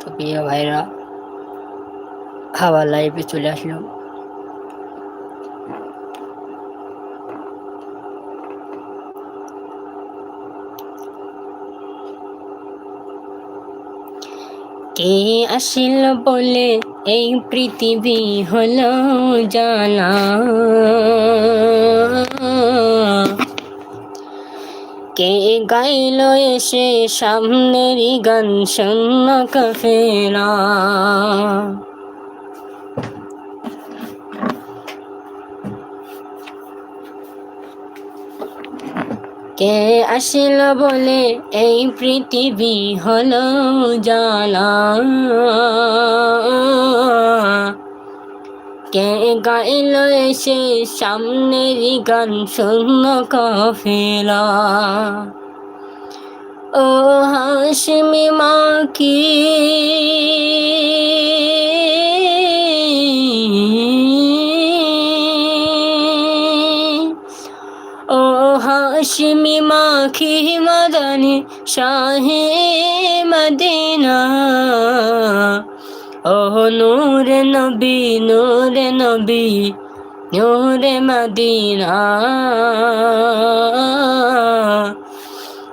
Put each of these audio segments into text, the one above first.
তো প্রিয় ভাইরা আবার লাইভে চলে আসলাম কে আসিল বলে এই পৃথিবী হলো জানা? কে গাইল এসে সামনেরই গান শূন্য কফেরা কে আসিল বলে এই পৃথিবী হলো জানা কে গাইল এসে সামনেরই গান শূন্য কফেলা ও হাসমি মা কি ও হাসমি মাখি, মদনী শাহে মদিনা। ওহ নূরে নবী নূরে নবী, নূরে মদিনা।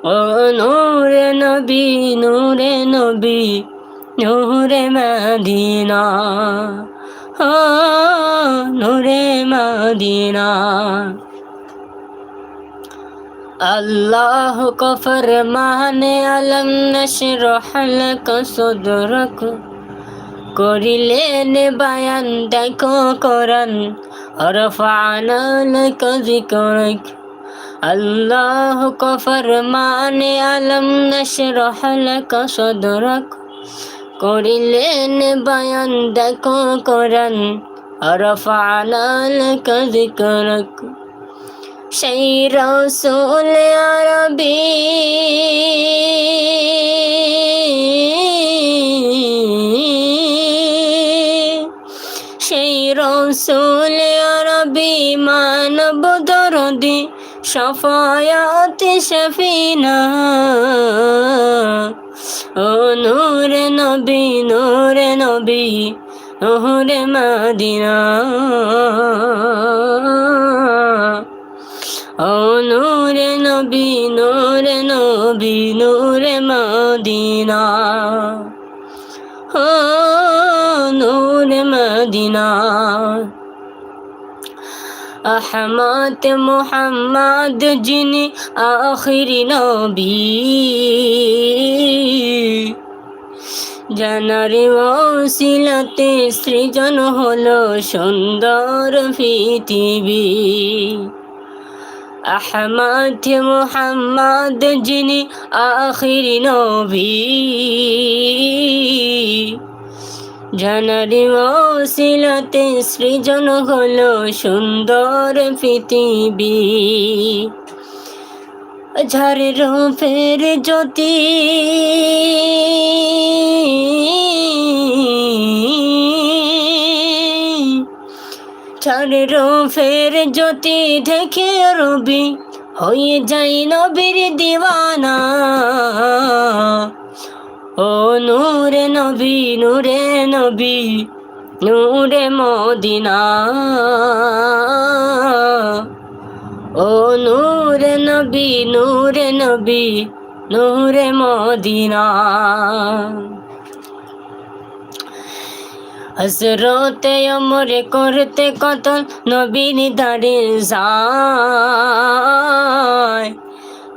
ও নূরে নবী নূরে নবী, নূরে মদিনা। ও নূরে মদিনা। আল্লাহ কফর মানে আলম নশরহ লক সুদরক। করিলেন বায়ান, দেখো করান অরফানিক আল্লাহ কফর মানে আলম নশরহ লক সদরক। করিলেন বায়ান, দেখো করান অরফানিক জিকরক সেই রসুল আরবী। রসুল আরবি মানব দরদি সফায়াত শফিনা। ও নূরে নবী নূরে নবী, নূরে মদিনা। ও নূরে নবী নূরে নবী, নূরে মদিনা। ও মদিনা আহমদ মোহাম্মদ যিনি আখিরি নবী। জানার ওসিলাতে সৃজন হলো সুন্দর পৃথিবী। আহমদ মোহাম্মদ যিনি আখিরি নবী। জানারি ওসিলাতে সৃজন হলো সুন্দর পৃথিবী। ঝাড় রূপের জ্যোতি। চার রূপের জ্যোতি দেখে রবি হয়ে যাই নবীর দিওয়ানা। ও নূরে নবী নূরে নবী, নূরে মদিনা। ও নূরে নবী নূরে নবী, নূরে মদিনা। হজরতে অমরে করতে কতল নবীন দাঁড়ে যায়।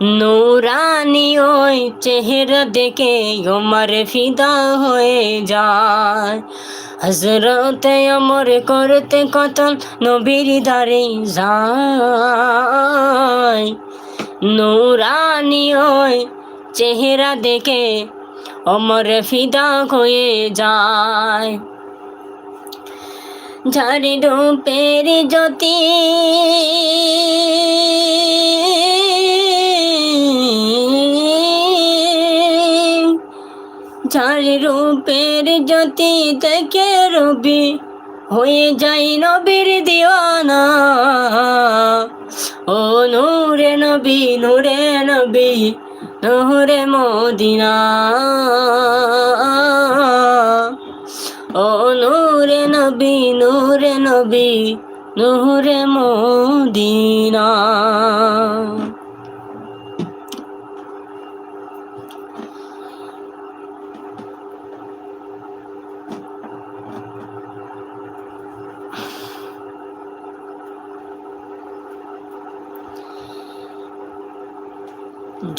নুরানি ওই চেহারা দেখে ওমর ফিদা হয়ে যায়। হজরতে অমর করতে কতল নবীর দাঁড়ে যায়। নুরানি ওই চেহারা দেখে অমর ফিদা হয়ে যায়। ঝাড়ি রূপের জ্যোতি যার রূপের জ্যোতি থেকে রবি হয়ে যাই নবীর দিওয়ানা। ও নূরে নবী নূরে নবী নহরে মদিনা। ও নূরে নবী নূরে নবী, নূরে মদিনা।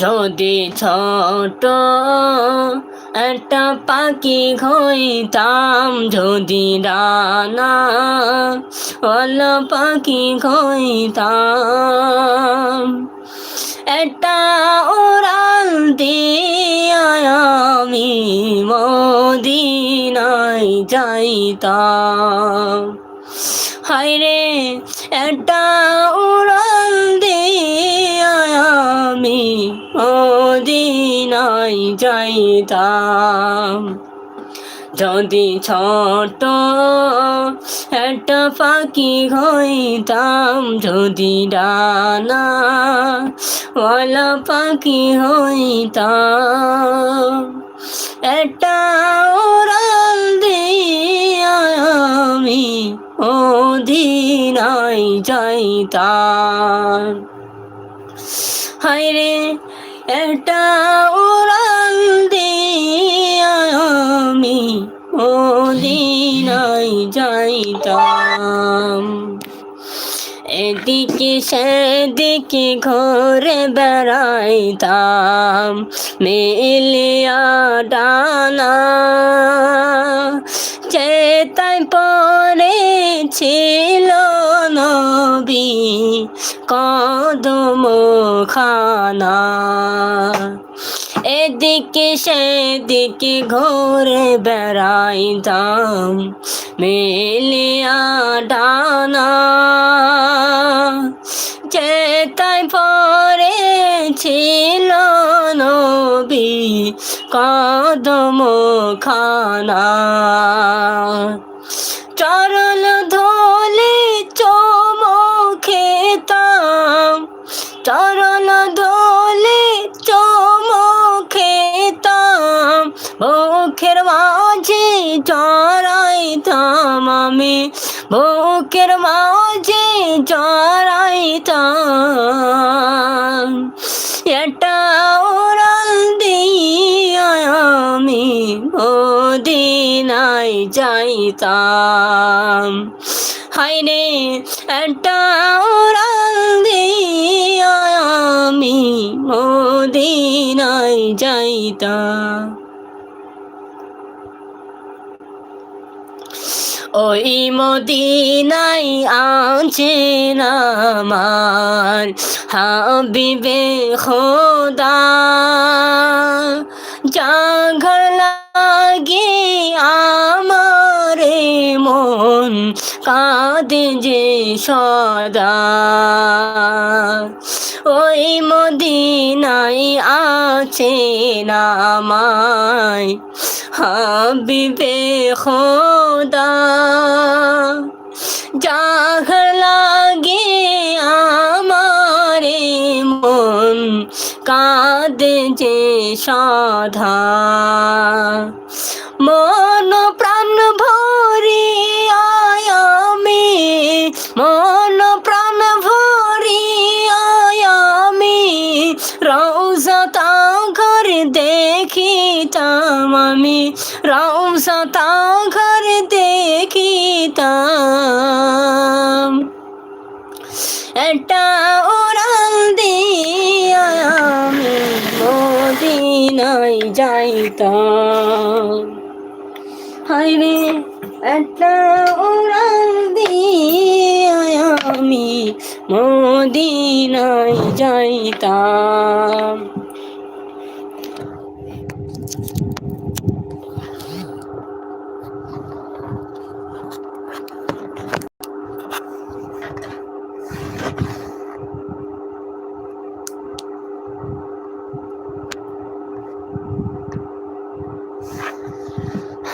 যদি ছোট একটা পাখি হইতাম, যদি রানা অল পাখি হইতাম, একটা ওরাল আমি মদিনায় যাইতাম। হায়রে, একটা মদিনায় যাইতাম। যদি ছোট একটা পাখি হইতাম, যদি ডানা পাখি হইতাম, একটা ওরাল দিয়া আমি মদিনায় যাইতাম। হায়রে একটা উড়াল আমি মদিনায় যাইতাম। এদিকে সেদিকে ঘরে বেড়াইতাম মেলিয়া ডানা চেতাই পরে ছিল নবী কদম খানা এদিকে সেদিকে ঘুরে বেড়াইতাম মেলিয়া ডানা। চেতাই পরে ছিল নবী কদম খানা চরল ধলে চমখেতাম। চরল ধলে চমখেতাম। বুকের মাঝে চড়াইতাম আমি। বুকের মাঝে চড়াইতাম এটা আমি মদিনায় যাইতাম। হাইরে একটা ওরাল দিয়া আমি মদিনায় যাইতাম। ওই মদিনাই আছে আমার হাবিবে খোদা। জাঘর লাগে আমারে মন কাঁদে যে সদা। ওই মদিনাই আছে নামায় হাবিবে খোদা। যাহ কাঁদে যে সাধা। মন প্রাণ ভরি আয়ামি মন প্রাণ ভরি আয়ামি রৌজতা ঘর দেখিতাম আমি। রৌজতা ঘর দেখিতাম। একটা ওরাল দিয়া আমি মদিনায় যাইতাম। হাইরে একটা উড়াল দিয়া আমি মদিনায় যাইতাম।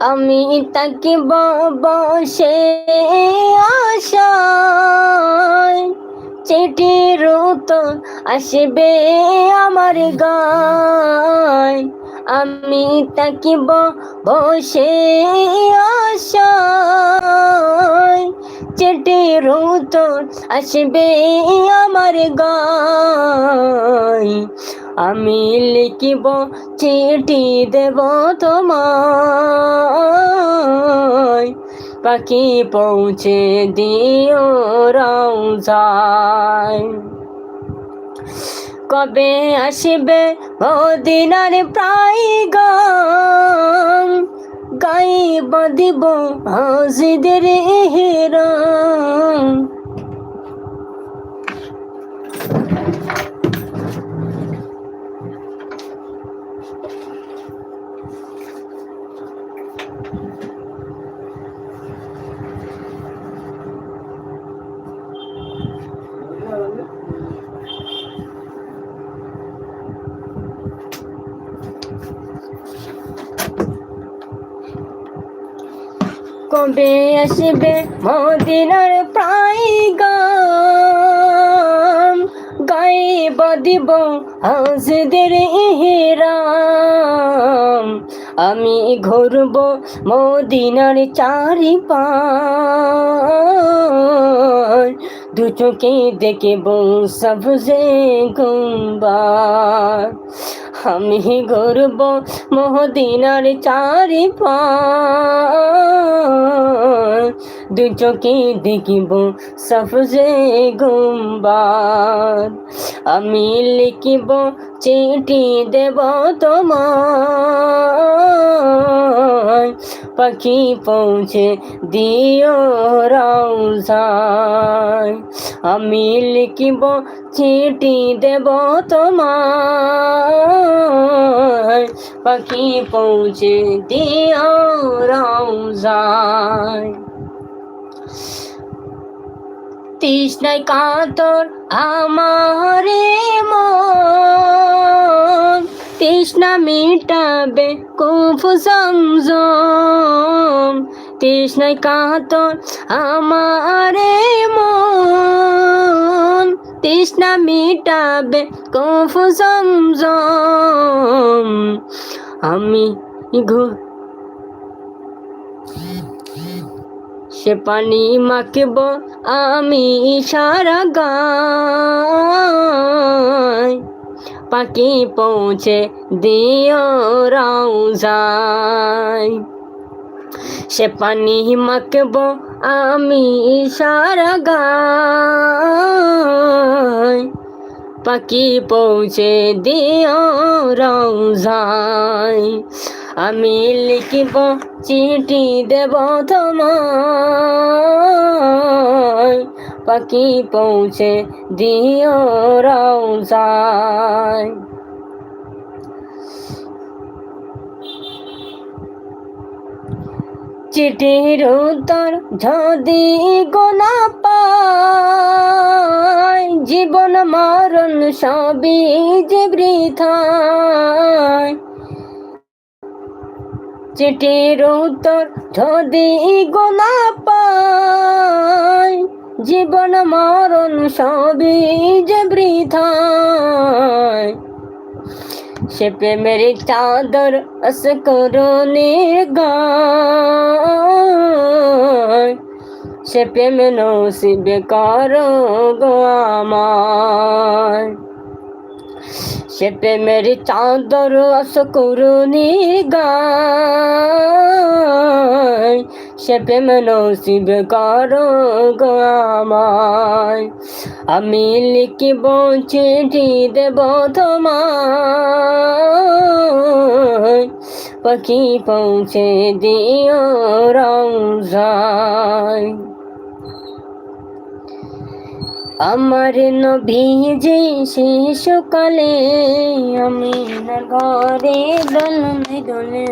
আমি তাকে বসে আশায় চিঠির রুত আসবে আমার গায়। আমি তাকিব বসে আশায়। চিঠির উত্তর আসবে আমার গায়। আমি লিখিব চিঠি দেব তোমায়। পাখি পৌঁছে দিও রওজায়। কবে আসবে মদিনার প্রায় গান গাইব দিব হাজিদের হেরাম কবে আসবে মদিনার প্রায় গাই গাইব দিব হাজদের ইহরাম। আমি ঘুরব মদিনার চারি পার দু চোখে দেখব সবজে গুম্বার। আমি ঘুরব মহদিনার চারি পার দু চোখে দেখিব সফজে গুম্বার। আমি লিখিব চিঠি দেব তোমায় পাখি পৌঁছে দিও রওজায়। আমি লিখিব চিঠি দেব তোমায়। পাখি পৌঁছে দিও রওজায়। তৃষ্ণায় কাতর আমারে মন। তৃষ্ণা মিটাবে কুফু সমজম তৃষ্ণায় কাতর আমারে মন। তৃষ্ণা মিটাবে কুফু সমজম আমি ঘু সে পানি মাখব, আমি সারা গায় পাখি পৌঁছে দিও রাউজায় সে পানি মাখব আমি সারা গায়। পাখি পৌঁছে দিও রওজায়। আমি লিখিব, চিঠি দেব তোমায়। পাখি পৌঁছে দিও রওজায়। চিঠির উত্তর যদি গোনা পায় জীবন মরণ সবই যে বৃথায়। চিঠির উত্তর যদি গোনা পায় জীবন মরণ সবই যে বৃথা। সে প্রেমের চাদর আস করণের গায় সে প্রেম নসিবে করো গো আমায় সে প্রেমের চাদর আস করণের গায়। সে প্রেম নসিব করো গো আমায়। আমি লিখিব চিঠি দেব তোমায়। পাখি পৌঁছে দিও রংজায় আমার নবীজি শিশুকালে আমি না ঘরে দোলনে দোলে